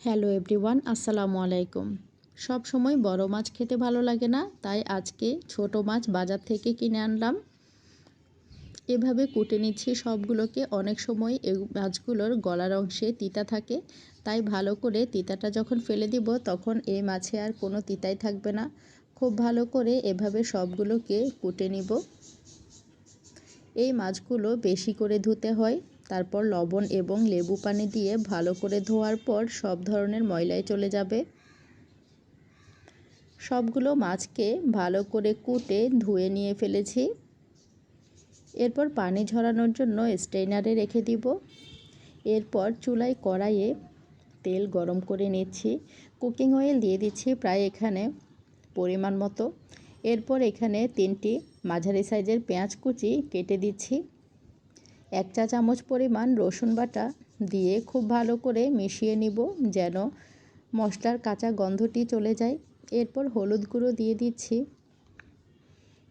Hello everyone, আসসালামু আলাইকুম। সব সময় বড় মাছ খেতে ভালো লাগে না, তাই আজকে ছোট মাছ বাজার থেকে কিনে আনলাম। এভাবে কুটে নিচ্ছি সবগুলোকে। অনেক সময় এই মাছগুলোর গলার অংশে তিতা থাকে, তাই ভালো করে তিতাটা যখন ফেলে দিব, তখন এই মাছে আর কোনো তিতাই থাকবে না। খুব ভালো করে এভাবে সবগুলোকে কুটে নিব। এই মাছগুলো বেশি করে ধুতে হয়। তারপর লবণ এবং লেবু পানি দিয়ে ভালো করে ধোয়ার পর সব ধরনের ময়লাই চলে যাবে। সবগুলো মাছকে ভালো করে কুটে ধুয়ে নিয়ে ফেলেছি। এরপর পানি ঝরানোর জন্য স্ট্রেনারে রেখে দিব। এরপর চুলায় কড়াইয়ে তেল গরম করে নিচ্ছি। কুকিং অয়েল দিয়ে দিচ্ছি প্রায় এখানে পরিমাণ মতো। এরপর এখানে তিনটি মাঝারি সাইজের পেঁয়াজ কুচি কেটে দিচ্ছি। এক চা চামচ পরিমাণ রসুন বাটা দিয়ে খুব ভালো করে মিশিয়ে নিব যেন মশলার কাঁচা গন্ধটি চলে যায়। এরপর হলুদ গুঁড়ো দিয়ে দিচ্ছি।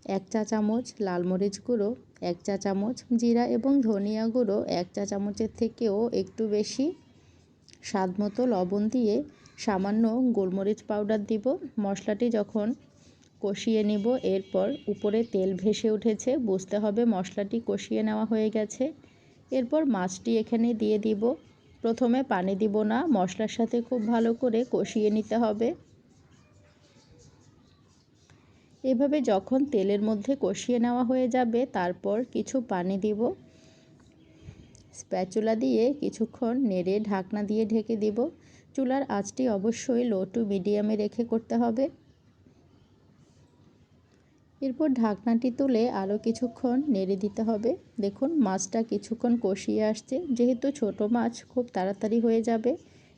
এক চা চামচ লাল মরিচ গুঁড়ো, এক চা চামচ জিরা এবং ধনিয়া গুঁড়ো, এক চা চামচের থেকেও একটু বেশি স্বাদ মতো লবণ দিয়ে সামান্য গোলমরিচ পাউডার দিব। মশলাটি যখন কষিয়ে নিব। এরপর উপরে তেল ভেসে উঠেছে। বুঝতে হবে মশলাটি কষিয়ে নেওয়া হয়ে গেছে। এরপর মাছটি এখানে দিয়ে দিব। প্রথমে পানি দিব না, মশলার সাথে খুব ভালো করে কষিয়ে নিতে হবে। এভাবে যখন তেলের মধ্যে কষিয়ে নেওয়া হয়ে যাবে, তারপর কিছু পানি দিব। স্প্যাচুলা দিয়ে কিছুক্ষণ নেড়ে ঢাকনা দিয়ে ঢেকে দিব। চুলার আঁচটি অবশ্যই লো টু মিডিয়ামে রেখে করতে হবে। এরপর ঢাকনাটি তুলে আরও কিছুক্ষণ নেড়ে দিতে হবে। দেখুন, মাছটা কিছুক্ষণ কষিয়ে আসছে। যেহেতু ছোট মাছ, খুব তাড়াতাড়ি হয়ে যাবে।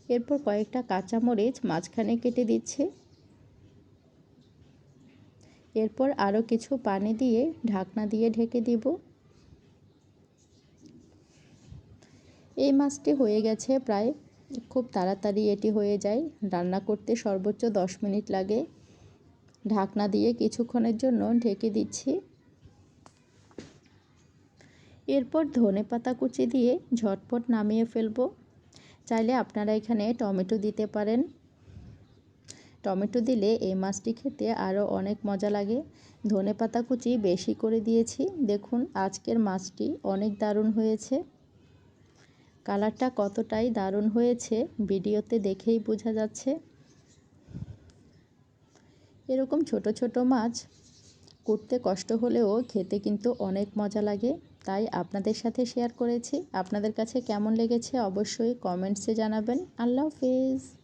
এরপর কয়েকটা কাঁচামরিচ মাঝখানে কেটে দিচ্ছে। এরপর আরও কিছু পানি দিয়ে ঢাকনা দিয়ে ঢেকে দিব। এই মাছটি হয়ে গেছে প্রায়, খুব তাড়াতাড়ি এটি হয়ে যায়। রান্না করতে সর্বোচ্চ দশ মিনিট লাগে। ঢাকনা দিয়ে কিছুক্ষণের জন্য ঢেকে দিচ্ছি। এরপর ধনে পাতা কুচি দিয়ে ঝটপট নামিয়ে ফেলব। চাইলে আপনারা এখানে টমেটো দিতে পারেন। টমেটো দিলে এই মাছটি খেতে আরও অনেক মজা লাগে। ধনে পাতা কুচি বেশি করে দিয়েছি। দেখুন, আজকের মাছটি অনেক দারুণ হয়েছে। কালারটা কতটাই দারুণ হয়েছে, ভিডিওতে দেখেই বোঝা যাচ্ছে। এরকম ছোট ছোট মাছ করতে কষ্ট হলেও খেতে কিন্তু অনেক মজা লাগে। তাই আপনাদের সাথে শেয়ার করেছি। আপনাদের কাছে কেমন লেগেছে অবশ্যই কমেন্টসে জানাবেন। আল্লাহ হাফিজ।